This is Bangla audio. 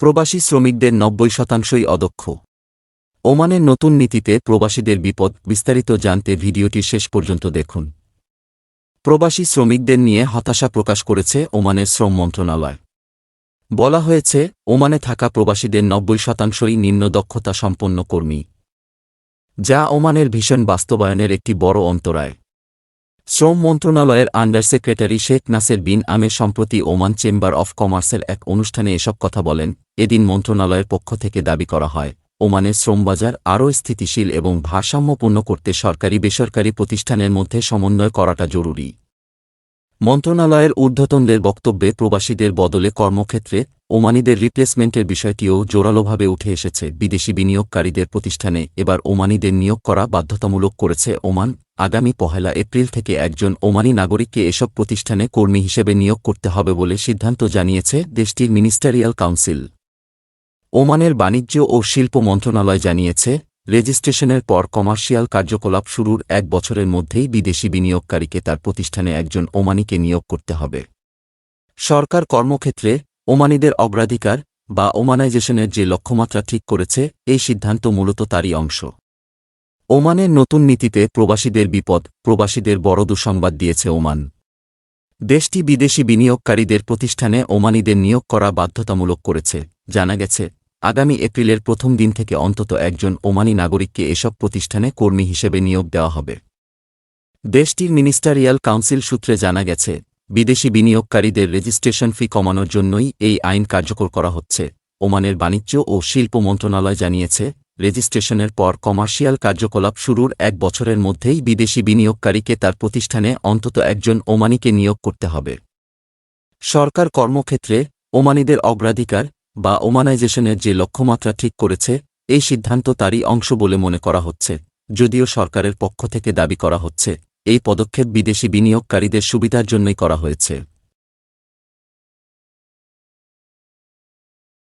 প্রবাসী শ্রমিকদের নব্বই শতাংশই অদক্ষ। ওমানের নতুন নীতিতে প্রবাসীদের বিপদ বিস্তারিত জানতে ভিডিওটি শেষ পর্যন্ত দেখুন। প্রবাসী শ্রমিকদের নিয়ে হতাশা প্রকাশ করেছে ওমানের শ্রম মন্ত্রণালয়। বলা হয়েছে, ওমানে থাকা প্রবাসীদের নব্বই শতাংশই নিম্ন দক্ষতা সম্পন্ন কর্মী, যা ওমানের ভীষণ বাস্তবায়নের একটি বড় অন্তরায়। শ্রম মন্ত্রণালয়ের under secretary Sheikh Nasser bin Amer সম্প্রতি ওমান চেম্বার অফ কমার্সের এক অনুষ্ঠানে এসব কথা বলেন। এদিন মন্ত্রণালয়ের পক্ষ থেকে দাবি করা হয়, ওমানের শ্রমবাজার আরও স্থিতিশীল এবং ভারসাম্যপূর্ণ করতে সরকারি বেসরকারি প্রতিষ্ঠানের মধ্যে সমন্বয় করাটা জরুরি। মন্ত্রণালয়ের ঊর্ধ্বতনদের বক্তব্যে প্রবাসীদের বদলে কর্মক্ষেত্রে ওমানিদের রিপ্লেসমেন্টের বিষয়টিও জোরালোভাবে উঠে এসেছে। বিদেশি বিনিয়োগকারীদের প্রতিষ্ঠানে এবার ওমানিদের নিয়োগ করা বাধ্যতামূলক করেছে ওমান। আগামী পহেলা এপ্রিল থেকে একজন ওমানি নাগরিককে এসব প্রতিষ্ঠানে কর্মী হিসেবে নিয়োগ করতে হবে বলে সিদ্ধান্ত জানিয়েছে দেশটির মিনিস্টারিয়াল কাউন্সিল। ওমানের বাণিজ্য ও শিল্প মন্ত্রণালয় জানিয়েছে রেজিস্ট্রেশনের পর কমার্শিয়াল কার্যকলাপ শুরুর এক বছরের মধ্যেই বিদেশি বিনিয়োগকারীকে তার প্রতিষ্ঠানে একজন ওমানিকে নিয়োগ করতে হবে। সরকার কর্মক্ষেত্রে ওমানিদের অগ্রাধিকার বা ওমানাইজেশনের যে লক্ষ্যমাত্রা ঠিক করেছে, এই সিদ্ধান্ত মূলত তারই অংশ। ওমানের নতুন নীতিতে প্রবাসীদের বিপদ, প্রবাসীদের বড় দুঃসংবাদ দিয়েছে ওমান। দেশটি বিদেশি বিনিয়োগকারীদের প্রতিষ্ঠানে ওমানিদের নিয়োগ করা বাধ্যতামূলক করেছে, জানা গেছে। আগামী এপ্রিলের প্রথম দিন থেকে অন্তত একজন ওমানি নাগরিককে এসব প্রতিষ্ঠানে কর্মী হিসেবে নিয়োগ দেওয়া হবে। দেশটির মিনিস্টারিয়াল কাউন্সিল সূত্রে জানা গেছে, বিদেশি বিনিয়োগকারীদের রেজিস্ট্রেশন ফি কমানোর জন্যই এই আইন কার্যকর করা হচ্ছে, ওমানের বাণিজ্য ও শিল্প মন্ত্রণালয় জানিয়েছে, রেজিস্ট্রেশনের পর কমার্শিয়াল কার্যকলাপ শুরুর এক বছরের মধ্যেই বিদেশি বিনিয়োগকারীকে তার প্রতিষ্ঠানে অন্তত একজন ওমানিকে নিয়োগ করতে হবে। সরকার কর্মক্ষেত্রে ওমানিদের অগ্রাধিকার বা ওমানাইজেশনের যে লক্ষ্যমাত্রা ঠিক করেছে, এই সিদ্ধান্ত তারই অংশ বলে মনে করা হচ্ছে, যদিও সরকারের পক্ষ থেকে দাবি করা হচ্ছে, এই পদক্ষেপ বিদেশি বিনিয়োগকারীদের সুবিধার জন্যই করা হয়েছে।